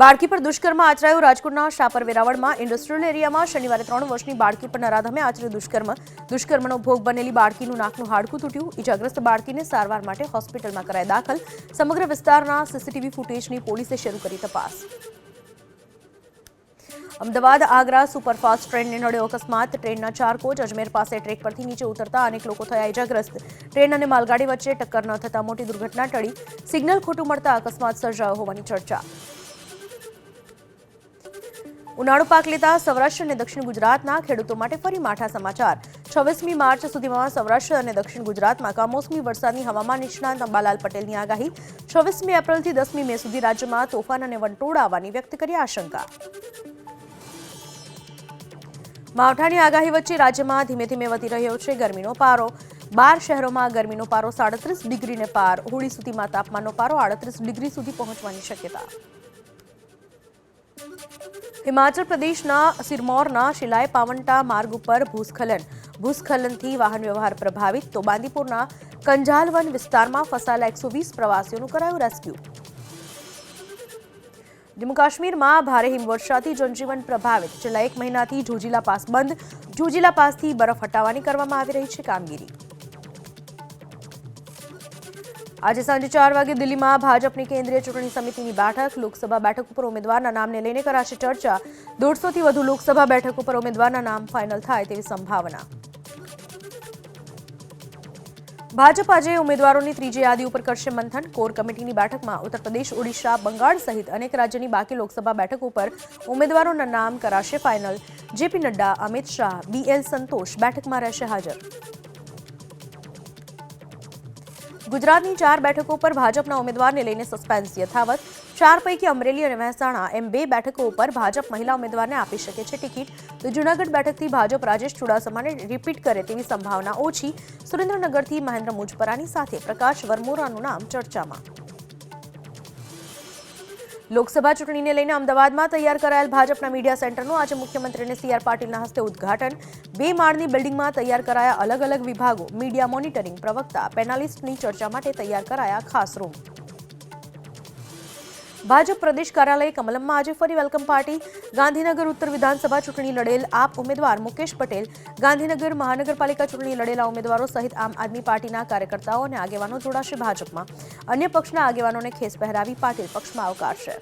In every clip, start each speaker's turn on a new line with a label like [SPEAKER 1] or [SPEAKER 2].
[SPEAKER 1] બાળકી પર દુષ્કર્મ આચરાયો. રાજકોટના શાપર વેરાવળમાં ઇન્ડસ્ટ્રીયલ એરિયામાં શનિવારે ત્રણ વર્ષની બાળકી પર નરાધમે આચર્યું દુષ્કર્મ. દુષ્કર્મનો ભોગ બનેલી બાળકીનું નાકનું હાડકું તૂટ્યું. ઇજાગ્રસ્ત બાળકીને સારવાર માટે હોસ્પિટલમાં કરાય દાખલ. સમગ્ર વિસ્તારના સીસીટીવી ફૂટેજની પોલીસે શરૂ કરી તપાસ. અમદાવાદ આગ્રા સુપરફાસ્ટ ટ્રેનને નડ્યો અકસ્માત. ટ્રેનના ચાર કોચ અજમેર પાસે ટ્રેક પરથી નીચે ઉતરતા અનેક લોકો થયા ઇજાગ્રસ્ત ટ્રેન અને માલગાડી વચ્ચે ટક્કર ન થતા મોટી દુર્ઘટના ટળી. સિગ્નલ ખોટું મળતા અકસ્માત સર્જાયો હોવાની ચર્ચા. ઉનાળુ પાક લેતા સૌરાષ્ટ્ર અને દક્ષિણ ગુજરાતના ખેડૂતો માટે ફરી માઠા સમાચાર. છવ્વીસમી માર્ચ સુધીમાં સૌરાષ્ટ્ર અને દક્ષિણ ગુજરાતમાં કમોસમી વરસાદની હવામાન નિષ્ણાંત અંબાલાલ પટેલની આગાહી. છવ્વીસમી એપ્રિલથી દસમી મે સુધી રાજ્યમાં તોફાન અને વંટોળ આવવાની વ્યક્ત કરી આશંકા. માવઠાની આગાહી વચ્ચે રાજ્યમાં ધીમે ધીમે વધી રહ્યો છે ગરમીનો પારો. બાર શહેરોમાં ગરમીનો પારો સાડત્રીસ ડિગ્રીને પાર. હોળી સુધીમાં તાપમાનનો પારો આડત્રીસ ડિગ્રી સુધી પહોંચવાની શક્યતા. હિમાચલ પ્રદેશના સિરમૌરના શિલાય પાવંટા માર્ગ ઉપર ભૂસ્ખલન. ભૂસ્ખલનથી વાહન વ્યવહાર પ્રભાવિત તો બાંદીપુરના કંજાલવન વિસ્તારમાં ફસાયેલા એકસો વીસ પ્રવાસીઓનું કરાયું રેસ્ક્યુ. જમ્મુ કાશ્મીરમાં ભારે હિમવર્ષાથી જનજીવન પ્રભાવિત. છેલ્લા એક મહિનાથી જોજીલા પાસ બંધ. જોજીલા પાસથી બરફ હટાવવાની કરવામાં આવી રહી છે કામગીરી. આજે સાંજે ચાર વાગે દિલ્હીમાં ભાજપની કેન્દ્રીય ચૂંટણી સમિતિની બેઠક. લોકસભા બેઠક ઉપર ઉમેદવારના નામને લઈને કરાશે ચર્ચા. દોઢસોથી વધુ લોકસભા બેઠક ઉપર ઉમેદવારના નામ ફાઇનલ થાય તેવી સંભાવના. ભાજપ આજે ઉમેદવારોની ત્રીજી યાદી ઉપર કરશે મંથન. કોર કમિટીની બેઠકમાં ઉત્તર પ્રદેશ, ઓડિશા, બંગાળ સહિત અનેક રાજ્યની બાકી લોકસભા બેઠક ઉપર ઉમેદવારોના નામ કરાશે final JP Nadda, Amit Shah BL Santosh બેઠકમાં રહેશે હાજર. ગુજરાતની ચાર બેઠકો પર ભાજપના ઉમેદવારને લઈને સસ્પેન્સ યથાવત. ચાર પૈકી અમરેલી અને મહેસાણા એમ બે બેઠકો ઉપર ભાજપ મહિલા ઉમેદવારને આપી શકે છે ટિકિટ. તો જૂનાગઢ બેઠકથી ભાજપ રાજેશ ચુડાસમાને રિપીટ કરે તેવી સંભાવના ઓછી. સુરેન્દ્રનગરથી મહેન્દ્ર મુજપરાની સાથે પ્રકાશ વરમોરાનું નામ ચર્ચામાં. લોકસભા ચૂંટણીને લઈને અમદાવાદમાં તૈયાર કરાયેલ ભાજપના મીડિયા સેન્ટરનું આજે મુખ્યમંત્રીને સીઆર પાટીલના હસ્તે ઉદ્ઘાટન. બે માળની બિલ્ડિંગમાં તૈયાર કરાયા અલગ અલગ વિભાગો. મીડિયા મોનિટરિંગ પ્રવક્તા, પેનાલિસ્ટની ચર્ચા માટે તૈયાર કરાયા ખાસ રૂમ. ભાજપ પ્રદેશ કાર્યાલય કમલમમાં આજે ફરી વેલકમ પાર્ટી. ગાંધીનગર ઉત્તર વિધાનસભા ચૂંટણી લડેલ આપ ઉમેદવાર મુકેશ પટેલ, ગાંધીનગર મહાનગરપાલિકા ચૂંટણી લડેલા ઉમેદવારો સહિત આમ આદમી પાર્ટીના કાર્યકર્તાઓ અને આગેવાનો જોડાશે ભાજપમાં. અન્ય પક્ષના આગેવાનોને ખેસ પહેરાવી પાટીલ પક્ષમાં આવકારશે.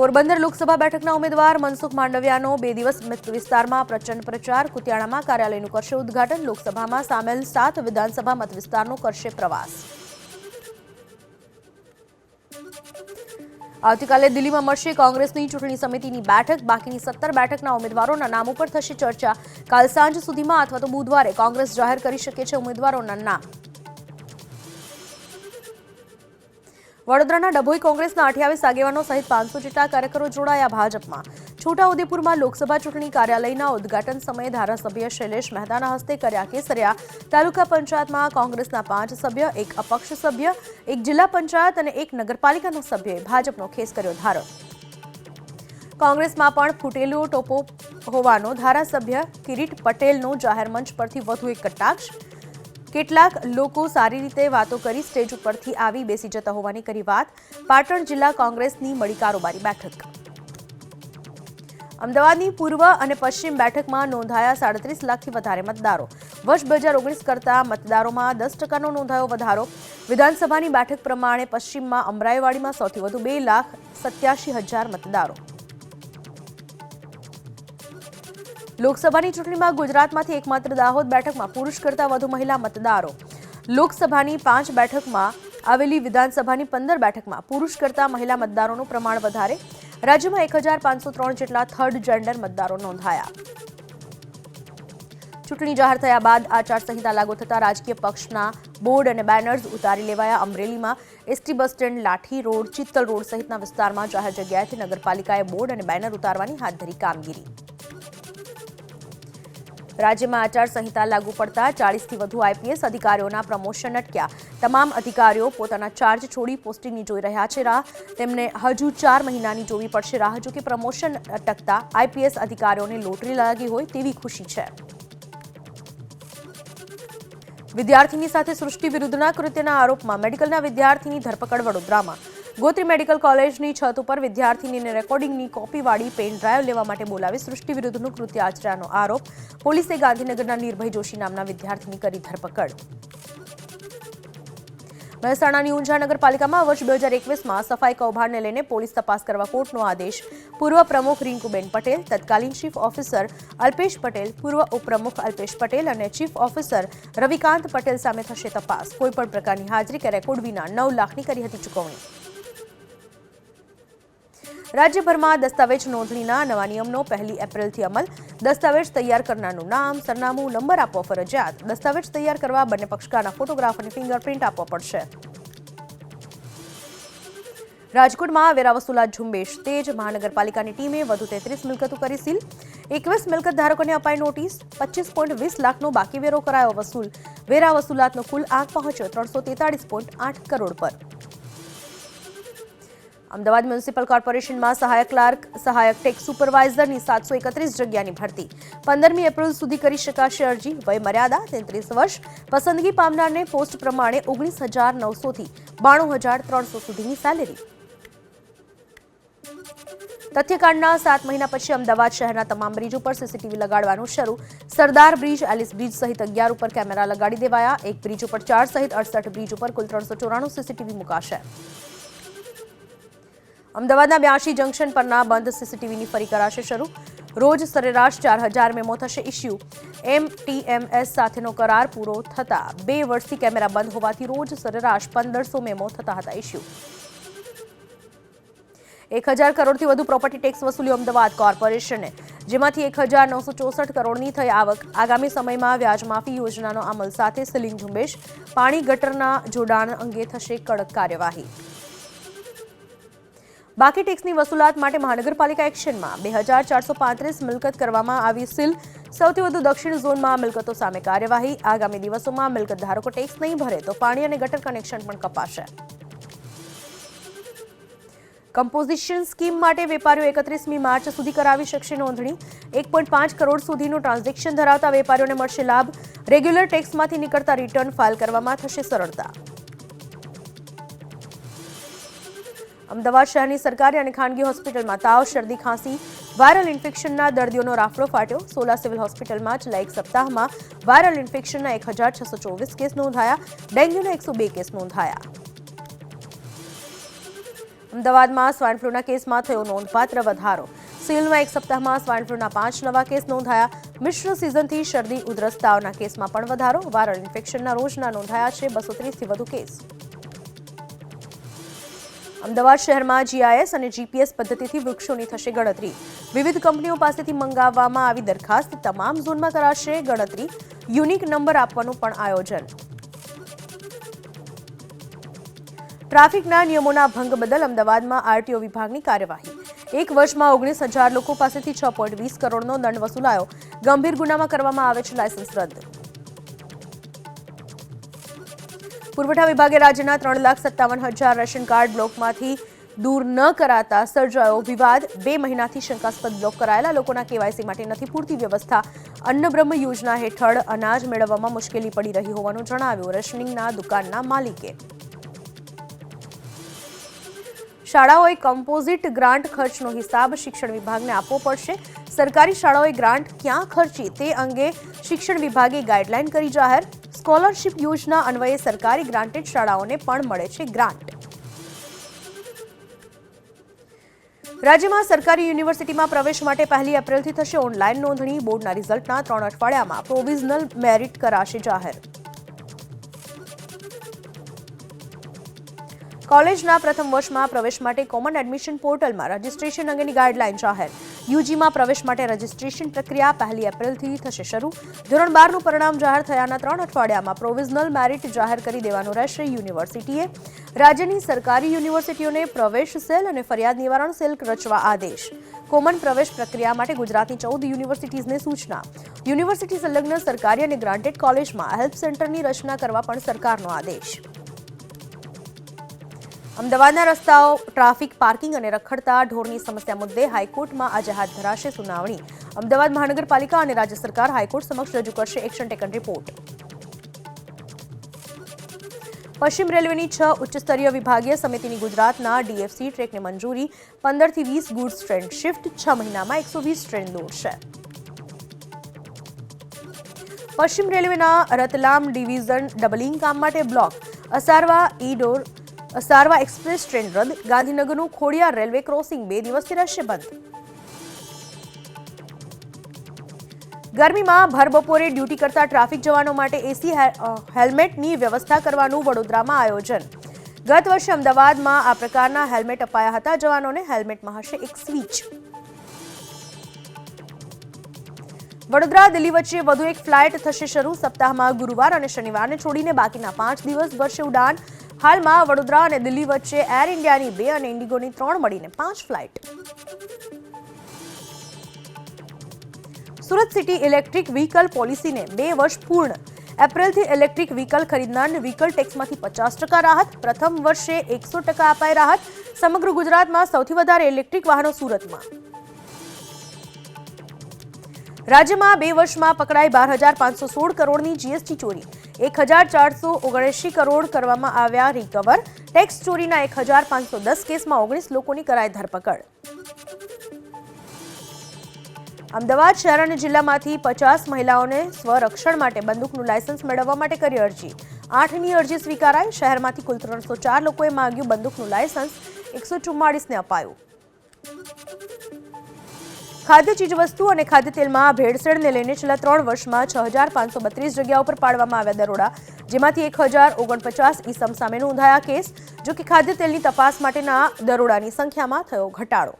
[SPEAKER 1] પોરબંદર લોકસભા બેઠકના ઉમેદવાર મનસુખ માંડવિયાનો બે દિવસ વિસ્તારમાં પ્રચંડ પ્રચાર. કુતિયાણામાં કાર્યાલયનું કરશે ઉદ્ઘાટન. લોકસભામાં સામેલ સાત વિધાનસભા મત વિસ્તારનો કરશે પ્રવાસ. આવતીકાલે દિલ્હીમાં મળશે કોંગ્રેસની ચૂંટણી સમિતિની બેઠક. બાકીની સત્તર બેઠકના ઉમેદવારોના નામ ઉપર થશે ચર્ચા. કાલ સાંજ સુધીમાં અથવા તો બુધવારે કોંગ્રેસ જાહેર કરી શકે છે ઉમેદવારોના નામ. વડોદરાના ડભોઈ કોંગ્રેસના અઠ્યાવીસ આગેવાનો સહિત પાંચસો જેટલા કાર્યકરો જોડાયા ભાજપમાં. છોટાઉદેપુરમાં લોકસભા ચૂંટણી કાર્યાલયના ઉદ્ઘાટન સમયે ધારાસભ્ય શૈલેષ મહેતાના હસ્તે કર્યા કેસર્યા. તાલુકા પંચાયતમાં કોંગ્રેસના પાંચ સભ્ય, એક અપક્ષ સભ્ય, એક જિલ્લા પંચાયત અને એક નગરપાલિકાના સભ્યએ ભાજપનો ખેસ કર્યો ધારો. કોંગ્રેસમાં પણ ફૂટેલો ટોપો હોવાનો ધારાસભ્ય કિરીટ પટેલનો જાહેર મંચ પરથી વધુ એક કટાક્ષ. કેટલાક લોકો સારી રીતે વાતો કરી સ્ટેજ ઉપરથી આવી બેસી જતા હોવાની કરી વાત. પાટણ જિલ્લા કોંગ્રેસની મળી કારોબારી બેઠક. અમદાવાદની પૂર્વ અને પશ્ચિમ બેઠકમાં નોંધાયા સાડત્રીસ લાખથી વધારે મતદારો. વર્ષ બે હજાર ઓગણીસ કરતા મતદારોમાં દસ ટકાનો નોંધાયો વધારો. વિધાનસભાની બેઠક પ્રમાણે પશ્ચિમમાં અમરાઈવાડીમાં સૌથી વધુ બે લાખ સત્યાસી હજાર મતદારો. લોકસભાની ચૂંટણીમાં ગુજરાતમાંથી એકમાત્ર દાહોદ બેઠકમાં પુરુષ કરતા વધુ મહિલા મતદારો. લોકસભાની પાંચ બેઠકમાં આવેલી વિધાનસભાની પંદર બેઠકમાં પુરુષ કરતા મહિલા મતદારોનું પ્રમાણ વધારે. રાજ્યમાં એક હજાર પાંચસો ત્રણ જેટલા થર્ડ જેન્ડર મતદારો નોંધાયા. ચૂંટણી જાહેર થયા બાદ આચારસંહિતા લાગુ થતા રાજકીય પક્ષના બોર્ડ અને બેનર્સ ઉતારી લેવાયા અમરેલીમાં. ST bus stand, Lathi road, Chittal road સહિતના વિસ્તારમાં જાહેર જગ્યાએથી નગરપાલિકાએ બોર્ડ અને બેનર ઉતારવાની હાથ ધરી કામગીરી. રાજ્યમાં આચારસંહિતા લાગુ પડતા ચાળીસથી વધુ આઈપીએસ અધિકારીઓના પ્રમોશન અટક્યા. તમામ અધિકારીઓ પોતાના ચાર્જ છોડી પોસ્ટિંગની જોઈ રહ્યા છે. રાહ તેમને હજુ ચાર મહિનાની જોવી પડશે. રાહ જો કે પ્રમોશન અટકતા આઈપીએસ અધિકારીઓને લોટરી લાગી હોય તેવી ખુશી છે. વિદ્યાર્થીની સાથે સૃષ્ટિ વિરુદ્ધના કૃત્યના આરોપમાં મેડિકલના વિદ્યાર્થીની ધરપકડ વડોદરામાં. ગોત્રી મેડિકલ કોલેજની છત ઉપર વિદ્યાર્થીનીને રેકોર્ડિંગની કોપીવાળી પેન ડ્રાઈવ લેવા માટે બોલાવી સૃષ્ટિ વિરુદ્ધનું કૃત્ય આચર્યાનો આરોપ. પોલીસે ગાંધીનગરના નિર્ભય જોશી નામના વિદ્યાર્થીની કરી ધરપકડ. મહેસાણાની ઊંઝા નગરપાલિકામાં વર્ષ બે હજાર એકવીસમાં સફાઈ કૌભાંડને લઈને પોલીસ તપાસ કરવા કોર્ટનો આદેશ. પૂર્વ પ્રમુખ રિંકુબેન પટેલ, તત્કાલીન ચીફ ઓફિસર અલ્પેશ પટેલ, પૂર્વ ઉપપ્રમુખ અલ્પેશ પટેલ અને ચીફ ઓફિસર રવિકાંત પટેલ સામે થશે તપાસ. કોઈપણ પ્રકારની હાજરી કે રેકોર્ડ વિના નવ લાખની કરી હતી ચૂકવણી. રાજ્યભરમાં દસ્તાવેજ નોંધણીના નવા નિયમનો પહેલી એપ્રિલથી અમલ. દસ્તાવેજ તૈયાર કરનારનું નામ, સરનામું, નંબર આપવો ફરજિયાત. દસ્તાવેજ તૈયાર કરવા બંને પક્ષકારના ફોટોગ્રાફ અને ફિંગરપ્રિન્ટ આપવો પડશે. રાજકોટમાં વેરા વસૂલાત ઝુંબેશ તેજ મહાનગરપાલિકાની ટીમે વધુ તેત્રીસ મિલકતો કરી સીલ. એકવીસ મિલકત ધારકોને અપાઈ નોટિસ. પચીસ પોઈન્ટ વીસ લાખનો બાકી વેરો કરાયો વસૂલ. વેરા વસૂલાતનો કુલ આંક પહોંચ્યો ત્રણસો તેતાળીસ પોઈન્ટ આઠ કરોડ પર. અમદાવાદ મ્યુનિસિપલ કોર્પોરેશનમાં સહાયક ક્લાર્ક, સહાયક ટેક્સ સુપરવાઇઝરની સાતસો એકત્રીસ જગ્યાની ભરતી. પંદરમી એપ્રિલ સુધી કરી શકાશે અરજી. વયમર્યાદા તેત્રીસ વર્ષ. પસંદગી પામનારને પોસ્ટ પ્રમાણે ઓગણીસ હજાર નવસોથી બાણું હજાર ત્રણસો સુધીની સેલેરી તથ્યકાંડના સાત મહિના પછી અમદાવાદ શહેરના તમામ બ્રિજ ઉપર સીસીટીવી લગાડવાનું શરૂ. સરદાર બ્રિજ, એલિસ બ્રિજ સહિત અગિયાર ઉપર કેમેરા લગાડી દેવાયા. એક બ્રિજ ઉપર ચાર સહિત અડસઠ બ્રિજ ઉપર કુલ ત્રણસો ચોરાણું સીસીટીવી મુકાશે. અમદાવાદના બ્યાસી જંકશન પરના બંધ સીસીટીવીની ફરી કરાશે શરૂ. રોજ સરેરાશ ચાર હજાર મેમો થશે ઇસ્યુ એમટીએમએસ સાથેનો કરાર પૂરો થતા બે વર્ષથી કેમેરા બંધ હોવાથી રોજ સરેરાશ પંદરસો મેમો થતા હતા ઇસ્યુ એક હજાર કરોડથી વધુ પ્રોપર્ટી ટેક્સ વસૂલ્યો અમદાવાદ કોર્પોરેશને, જેમાંથી એક હજાર નવસો ચોસઠ કરોડની થઈ આવક. આગામી સમયમાં વ્યાજમાફી યોજનાનો અમલ સાથે સીલિંગ ઝુંબેશ, પાણી ગટરના જોડાણ અંગે થશે કડક કાર્યવાહી. બાકી ટેક્સની વસૂલાત માટે મહાનગરપાલિકા એક્શનમાં બે હજાર ચારસો પાંત્રીસ મિલકત કરવામાં આવી સીલ. સૌથી વધુ દક્ષિણ ઝોનમાં મિલકતો સામે કાર્યવાહી. આગામી દિવસોમાં મિલકત ધારકો ટેક્સ નહીં ભરે તો પાણી અને ગટર કનેક્શન પણ કપાશે. કમ્પોઝિશન સ્કીમ માટે વેપારીઓ એકત્રીસમી માર્ચ સુધી કરાવી શકશે નોંધણી. એક પોઈન્ટ પાંચ કરોડ સુધીનું ટ્રાન્ઝેક્શન ધરાવતા વેપારીઓને મળશે લાભ. રેગ્યુલર ટેક્સમાંથી નીકળતા રિટર્ન ફાઇલ કરવામાં થશે સરળતા. અમદાવાદ શહેરની સરકારી અને ખાનગી હોસ્પિટલમાં તાવ, શરદી, ખાંસી, વાયરલ ઇન્ફેક્શનના દર્દીઓનો રાફડો ફાટ્યો. સોલા સિવિલ હોસ્પિટલમાં છેલ્લા એક સપ્તાહમાં વાયરલ ઇન્ફેક્શનના એક હજાર છસો ચોવીસ કેસ નોંધાયા. ડેન્ગ્યુના એકસો બે કેસ નોંધાયા. અમદાવાદમાં સ્વાઇન ફ્લૂના કેસમાં થયો નોંધપાત્ર વધારો. સિવિલમાં એક સપ્તાહમાં સ્વાઇન ફ્લૂના પાંચ નવા કેસ નોંધાયા. મિશ્ર સિઝનથી શરદી ઉધરસ કેસમાં પણ વધારો. વાયરલ ઇન્ફેક્શનના રોજના નોંધાયા છે બસો ત્રીસથી વધુ કેસ. અમદાવાદ શહેરમાં જીઆઈએસ અને જીપીએસ પદ્ધતિથી વૃક્ષોની થશે ગણતરી. વિવિધ કંપનીઓ પાસેથી મંગાવવામાં આવી દરખાસ્ત તમામ ઝોનમાં કરાશે ગણતરી. યુનિક નંબર આપવાનું પણ આયોજન. ટ્રાફિકના નિયમોના ભંગ બદલ અમદાવાદમાં આરટીઓ વિભાગની કાર્યવાહી. એક વર્ષમાં ઓગણીસ હજાર લોકો પાસેથી છ પોઈન્ટ વીસ કરોડનો દંડ વસૂલાયો. ગંભીર ગુનામાં કરવામાં આવે છે લાયસન્સ રદ. પુરવઠા વિભાગે રાજ્યના ત્રણ લાખ સત્તાવન હજાર રેશન કાર્ડ બ્લોકમાંથી દૂર ન કરાતા સર્જાયો વિવાદ. બે મહિનાથી શંકાસ્પદ બ્લોક કરાયેલા લોકોના કેવાયસી માટે નથી પૂરતી વ્યવસ્થા. અન્નબ્રહ્મ યોજના હેઠળ અનાજ મેળવવામાં મુશ્કેલી પડી રહી હોવાનું જણાવ્યું રેશનિંગના દુકાનના માલિકે. શાળાઓએ કમ્પોઝિટ ગ્રાન્ટ ખર્ચનો હિસાબ શિક્ષણ વિભાગને આપવો પડશે. સરકારી શાળાઓએ ગ્રાન્ટ ક્યાં ખર્ચી તે અંગે શિક્ષણ વિભાગે ગાઈડલાઈન કરી જાહેર. સ્કોલરશિપ યોજના અન્વયે સરકારી ગ્રાન્ટેડ શાળાઓને પણ મળે છે ગ્રાન્ટ. રાજ્યમાં સરકારી યુનિવર્સિટીમાં પ્રવેશ માટે પહેલી એપ્રિલથી થશે ઓનલાઈન નોંધણી. બોર્ડના રિઝલ્ટના ત્રણ અઠવાડિયામાં પ્રોવિઝનલ મેરિટ કરાશે જાહેર. કોલેજના પ્રથમ વર્ષમાં પ્રવેશ માટે કોમન એડમિશન પોર્ટલમાં રજીસ્ટ્રેશન અંગેની ગાઈડલાઈન જાહેર. યુજીમાં પ્રવેશ માટે રજીસ્ટ્રેશન પ્રક્રિયા પહેલી એપ્રિલથી થશે શરૂ. ધોરણ બારનું પરિણામ જાહેર થયાના ત્રણ અઠવાડિયામાં પ્રોવિઝનલ મેરિટ જાહેર કરી દેવાનું રહેશે યુનિવર્સિટીએ. રાજ્યની સરકારી યુનિવર્સિટીઓને પ્રવેશ સેલ અને ફરિયાદ નિવારણ સેલ રચવા આદેશ. કોમન પ્રવેશ પ્રક્રિયા માટે ગુજરાતની ચૌદ યુનિવર્સિટીઝને સૂચના. યુનિવર્સિટી સંલગ્ન સરકારી અને ગ્રાન્ટેડ કોલેજમાં હેલ્પ સેન્ટરની રચના કરવા પણ સરકારનો આદેશ. અમદાવાદના રસ્તાઓ, ટ્રાફિક, પાર્કિંગ અને રખડતા ઢોરની સમસ્યા મુદ્દે હાઈકોર્ટમાં આજે હાથ ધરાશે સુનાવણી. અમદાવાદ મહાનગરપાલિકા અને રાજ્ય સરકાર હાઈકોર્ટ સમક્ષ રજૂ કરશે એક્શન ટેકન રિપોર્ટ. પશ્ચિમ રેલવેની છ ઉચ્ચસ્તરીય વિભાગીય સમિતિની ગુજરાતના ડીએફસી ટ્રેકને મંજૂરી, પંદરથી વીસ ગુડ્સ ટ્રેન શિફ્ટ, છ મહિનામાં એકસો વીસ ટ્રેન દોડશે. પશ્ચિમ રેલવેના રતલામ ડિવિઝન ડબલિંગ કામ માટે block, Asarwa Indore Asarwa express train રદ. ગાંધીનગરનું ખોડિયાર રેલવે ક્રોસિંગ બે દિવસથી રહેશે બંધ. ગરમીમાં ભરબપોરે ડ્યુટી કરતા ટ્રાફિક જવાનો માટે એસી હેલ્મેટની વ્યવસ્થા કરવાનું વડોદરામાં આયોજન. ગત વર્ષે અમદાવાદમાં આ પ્રકારના હેલ્મેટ અપાયા હતા. જવાનોને હેલ્મેટમાં હશે એક સ્વીચ. વડોદરા દિલ્હી વચ્ચે વધુ એક ફ્લાઇટ થશે શરૂ. સપ્તાહમાં ગુરુવાર અને શનિવારને છોડીને બાકીના પાંચ દિવસ ભરશે ઉડાન હાલમાં વડોદરા અને દિલ્હી વચ્ચે એર ઇન્ડિયાની બે અને ઇન્ડિગોની ત્રણ મળીને પાંચ flight. Surat city electric vehicle પોલિસીને બે વર્ષ પૂર્ણ. એપ્રિલથી ઇલેક્ટ્રિક વ્હીકલ ખરીદનારને વ્હીકલ ટેક્સમાંથી પચાસ ટકા રાહત, પ્રથમ વર્ષે એકસો ટકા અપાય રાહત. સમગ્ર ગુજરાતમાં સૌથી વધારે ઇલેક્ટ્રિક વાહનો સુરતમાં. રાજ્યમાં બે વર્ષમાં પકડાઈ બાર હજાર પાંચસો સોળ કરોડની જીએસટી ચોરી. એક હજાર ચારસો ઓગણએંશી કરોડ કરવામાં આવ્યા રિકવર ટેક્સ ચોરીના એક હજાર પાંચસો દસ કેસમાં ઓગણીસ લોકોની કરાઈ ધરપકડ. અમદાવાદ શહેર અને જિલ્લામાંથી પચાસ મહિલાઓને સ્વરક્ષણ માટે બંદૂકનું લાયસન્સ મેળવવા માટે કરી અરજી. આઠની અરજી સ્વીકારાઈ. શહેરમાંથી કુલ ત્રણસો ચાર લોકોએ માંગ્યું બંદૂકનું લાયસન્સ. એકસો ચુમ્માળીસને અપાયું. ખાદ્ય ચીજવસ્તુ અને ખાદ્ય તેલમાં ભેળસેળને લઈને છેલ્લા ત્રણ વર્ષમાં છ હજાર પાંચસો બત્રીસ જગ્યાઓ પર પાડવામાં આવ્યા દરોડા. જેમાંથી એક હજાર ઓગણપચાસ ઈસમ સામે નોંધાયા કેસ, જો કે ખાદ્ય તેલની તપાસ માટેના દરોડાની સંખ્યામાં થયો ઘટાડો.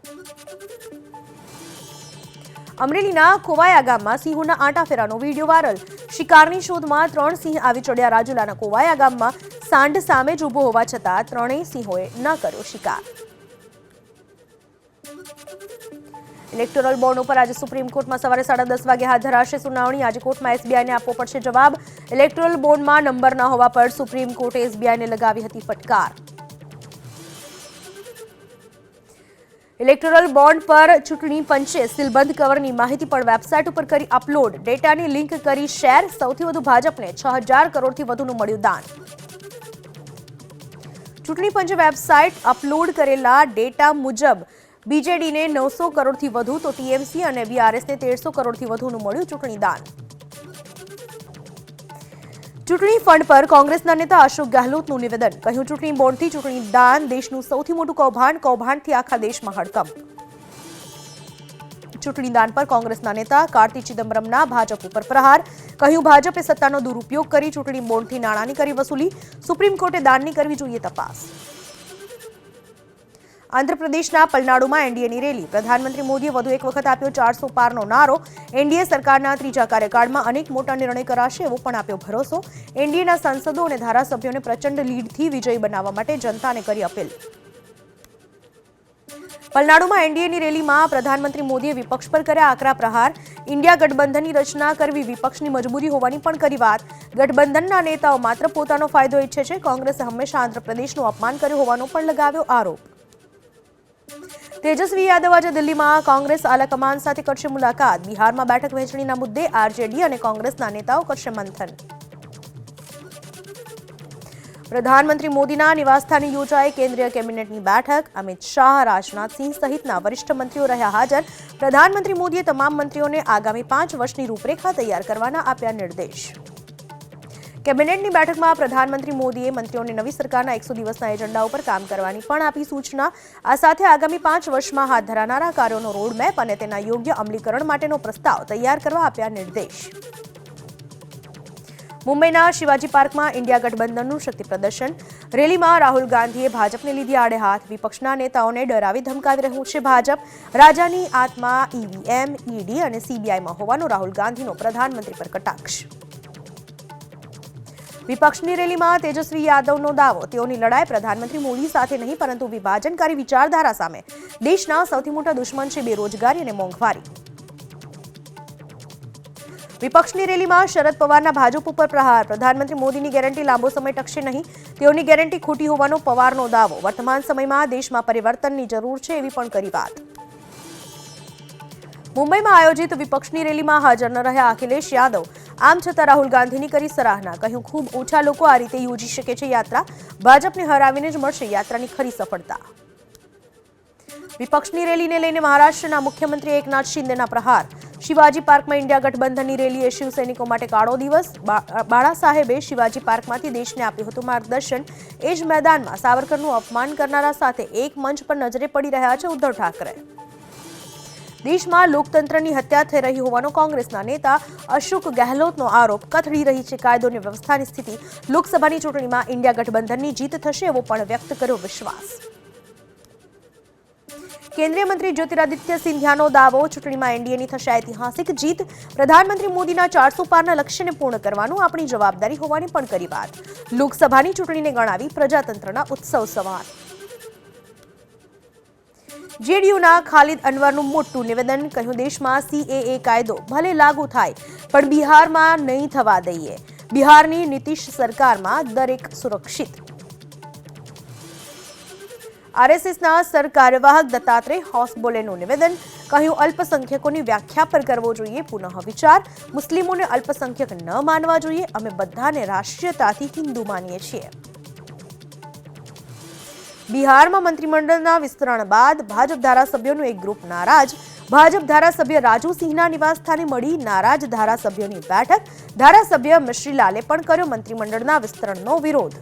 [SPEAKER 1] અમરેલીના ખોવાયા ગામમાં સિંહોના આંટાફેરાનો વીડિયો વાયરલ. શિકારની શોધમાં ત્રણ સિંહ આવી ચડ્યા રાજુલાના ખોવાયા ગામમાં. સાંઢ સામે જ ઊભો હોવા છતાં ત્રણેય સિંહોએ ન કર્યો શિકાર. ઇલેક્ટોરલ બોન્ડ ઉપર આજે સુપ્રીમ કોર્ટમાં સવારે સાડા દસ વાગે હાથ ધરાશે સુનાવણી. આજે કોર્ટમાં એસબીઆઈને આપવો પડશે જવાબ. ઇલેક્ટોરલ બોન્ડમાં નંબર ન હોવા પર સુપ્રીમ કોર્ટે એસબીઆઈને લગાવી હતી ફટકાર. ઇલેક્ટોરલ બોન્ડ પર ચૂંટણી પંચે સીલબંધ કવરની માહિતી પણ વેબસાઇટ ઉપર કરી અપલોડ. ડેટાની લિંક કરી શેર. સૌથી વધુ ભાજપને છ હજાર કરોડથી વધુનું મળ્યું દાન. ચૂંટણી પંચે વેબસાઇટ અપલોડ કરેલા ડેટા મુજબ બીજેડીને નવસો કરોડથી વધુ તો ટીએમસી અને બીઆરએસને તેરસો કરોડથી વધુનું મળ્યું ચૂંટણી દાન ચૂંટણી ફંડ પર કોંગ્રેસના નેતા અશોક ગેહલોતનું નિવેદન. કહ્યું, ચૂંટણી બોર્ડથી ચૂંટણી દાન દેશનું સૌથી મોટું કૌભાંડ, કૌભાંડથી આખા દેશમાં હડકંપ. ચૂંટણી દાન પર કોંગ્રેસના નેતા કાર્તિ ચિદમ્બરમના ભાજપ ઉપર પ્રહાર. કહ્યું, ભાજપે સત્તાનો દુરુપયોગ કરી ચૂંટણી બોર્ડથી નાણાંની કરી વસૂલી. સુપ્રીમ કોર્ટે દાનની કરવી જોઈએ તપાસ. આંધ્રપ્રદેશના પલનાડુમાં એનડીએની રેલી. પ્રધાનમંત્રી મોદીએ વધુ એક વખત આપ્યો ચારસો પારનો નારો. એનડીએ સરકારના ત્રીજા કાર્યકાળમાં અનેક મોટા નિર્ણય કરાશે એવો પણ આપ્યો ભરોસો. એનડીએના સાંસદો અને ધારાસભ્યોને પ્રચંડ લીડથી વિજયી બનાવવા માટે જનતાને કરી અપીલ. પલનાડુમાં એનડીએની રેલીમાં પ્રધાનમંત્રી મોદીએ વિપક્ષ પર કર્યા આકરા પ્રહાર. ઇન્ડિયા ગઠબંધનની રચના કરવી વિપક્ષની મજબૂરી હોવાની પણ કરી વાત. ગઠબંધનના નેતાઓ માત્ર પોતાનો ફાયદો ઈચ્છે છે, કોંગ્રેસે હંમેશા આંધ્રપ્રદેશનું અપમાન કર્યું હોવાનો પણ લગાવ્યો આરોપ. તેજસ્વી યાદવ આજે દિલ્હીમાં કોંગ્રેસ આલાકમાન સાથે કરશે મુલાકાત. બિહારમાં બેઠક વહેંચણીના મુદ્દે આરજેડી અને કોંગ્રેસના નેતાઓ કરશે મંથન. પ્રધાનમંત્રી મોદીના નિવાસસ્થાને યોજાઈ કેન્દ્રીય કેબિનેટની બેઠક. અમિત શાહ રાજનાથસિંહ સહિતના વરિષ્ઠ મંત્રીઓ રહ્યા હાજર. પ્રધાનમંત્રી મોદીએ તમામ મંત્રીઓને આગામી પાંચ વર્ષની રૂપરેખા તૈયાર કરવાના આપ્યા નિર્દેશ. કેબિનેટની બેઠકમાં પ્રધાનમંત્રી મોદીએ મંત્રીઓને નવી સરકારના એકસો દિવસના એજન્ડા ઉપર કામ કરવાની પણ આપી સૂચના. આ સાથે આગામી પાંચ વર્ષમાં હાથ ધરાનારા કાર્યોનો રોડમેપ અને તેના યોગ્ય અમલીકરણ માટેનો પ્રસ્તાવ તૈયાર કરવા આપ્યા નિર્દેશ. મુંબઈના શિવાજી પાર્કમાં ઇન્ડિયા ગઠબંધનનું શક્તિ પ્રદર્શન. રેલીમાં રાહુલ ગાંધીએ ભાજપને લીધી આડે હાથ. વિપક્ષના નેતાઓને ડરાવી ધમકાવી રહ્યું છે ભાજપ. રાજાની આત્મા ઈવીએમ, ઈડી અને સીબીઆઈમાં હોવાનો રાહુલ ગાંધીનો પ્રધાનમંત્રી પર કટાક્ષ. વિપક્ષની રેલીમાં તેજસ્વી યાદવનો દાવો. તેઓની લડાઈ પ્રધાનમંત્રી મોદી સાથે નહીં, પરંતુ વિભાજનકારી વિચારધારા સામે. દેશના સૌથી મોટા દુશ્મન છે બેરોજગારી અને મોંઘવારી. વિપક્ષની રેલીમાં શરદ પવારના ભાજપ ઉપર પ્રહાર. પ્રધાનમંત્રી મોદીની ગેરંટી લાંબો સમય ટકશે નહીં. તેઓની ગેરંટી ખોટી હોવાનો પવારનો દાવો. વર્તમાન સમયમાં દેશમાં પરિવર્તનની જરૂર છે એવી પણ કરી વાત. મુંબઈમાં આયોજિત વિપક્ષની રેલીમાં હાજર ન રહ્યા અખિલેશ યાદવ. આમ છતાં રાહુલ ગાંધીની કરી સરાહના. કહ્યું, ખૂબ ઓછા લોકો આ રીતે યોજી શકે છે યાત્રા. ભાજપને હરાવીને જ મળશે યાત્રાની ખરી સફળતા. વિપક્ષની રેલીને લઈને મહારાષ્ટ્રના મુખ્યમંત્રી એકનાથ શિંદેના પ્રહાર. શિવાજી પાર્કમાં ઇન્ડિયા ગઠબંધનની રેલીએ શિવસૈનિકો માટે કાળો દિવસ. બાળા સાહેબે શિવાજી પાર્કમાંથી દેશને આપ્યું હતું માર્ગદર્શન. એ જ મેદાનમાં સાવરકરનું અપમાન કરનારા સાથે એક મંચ પર નજરે પડી રહ્યા છે ઉદ્ધવ ઠાકરે. દેશમાં લોકતંત્રની હત્યા થઈ રહી હોવાનો કોંગ્રેસના નેતા અશોક ગેહલોતનો આરોપ કથળી રહી છે કાયદો અને વ્યવસ્થાની સ્થિતિ. લોકસભાની ચૂંટણીમાં ઇન્ડિયા ગઠબંધનની જીત થશે એવો પણ વ્યક્ત કર્યો વિશ્વાસ. કેન્દ્રીય મંત્રી જ્યોતિરાદિત્ય સિંધિયાનો દાવો, ચૂંટણીમાં એનડીએની થશે ઐતિહાસિક જીત. પ્રધાનમંત્રી મોદીના ચારસો પારના લક્ષ્યને પૂર્ણ કરવાનું આપણી જવાબદારી હોવાની પણ કરી વાત. લોકસભાની ચૂંટણીને ગણાવી પ્રજાતંત્રના ઉત્સવ સમાન જેડીયુના ખાલિદ અનવરનું મોટું નિવેદન, કહ્યું દેશમાં સીએએ કાયદો ભલે લાગુ થાય, પણ બિહારમાં નહીં થવા દઈએ. બિહારની નીતિશ સરકારમાં દરેક સુરક્ષિત. આરએસએસના સરકાર્યવાહક દત્તાત્રેય હોસબોલેનું નિવેદન, કહ્યું અલ્પસંખ્યકોની વ્યાખ્યા પર કરવો જોઈએ પુનઃ વિચાર, મુસ્લિમોને અલ્પસંખ્યક ન માનવા જોઈએ, અમે બધાને રાષ્ટ્રીયતાથી હિન્દુ માનીએ છીએ. બિહારમાં મંત્રીમંડળના વિસ્તરણ બાદ ભાજપ ધારાસભ્યોનું એક ગ્રુપ નારાજ. ભાજપ ધારાસભ્ય રાજુ સિંહના નિવાસસ્થાને મળી નારાજ ધારાસભ્યોની બેઠક. ધારાસભ્ય મિશ્રીલાલે પણ કર્યો મંત્રીમંડળના વિસ્તરણનો વિરોધ.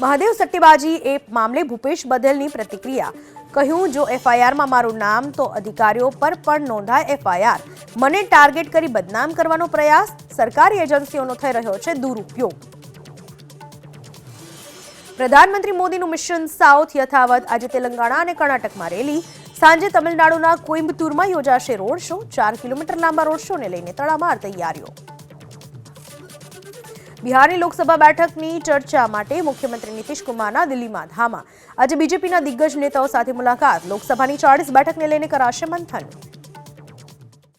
[SPEAKER 1] મહાદેવ સટ્ટેબાજી એ મામલે ભૂપેશ બઘેલની પ્રતિક્રિયા. કહ્યું, જો એફઆઈઆરમાં મારું નામ, તો અધિકારીઓ પર પણ નોંધાય એફઆઈઆર. મને ટાર્ગેટ કરી બદનામ કરવાનો પ્રયાસ. સરકારી એજન્સીઓનો થઈ રહ્યો છે દુરુપયોગ. પ્રધાનમંત્રી મોદીનું મિશન સાઉથ યથાવત. આજે તેલંગાણા અને કર્ણાટકમાં રેલી. સાંજે તમિલનાડુના કોઇમ્બતુરમાં યોજાશે રોડ શો. ચાર કિલોમીટર લાંબા રોડ શોને લઈને તડામાર તૈયારીઓ. બિહારની લોકસભા બેઠકની ચર્ચા માટે મુખ્યમંત્રી નીતિશ કુમારના દિલ્હીમાં ધામા. આજે બીજેપીના દિગ્ગજ નેતાઓ સાથે મુલાકાત. લોકસભાની ચાળીસ બેઠકને લઈને કરાશે મંથન.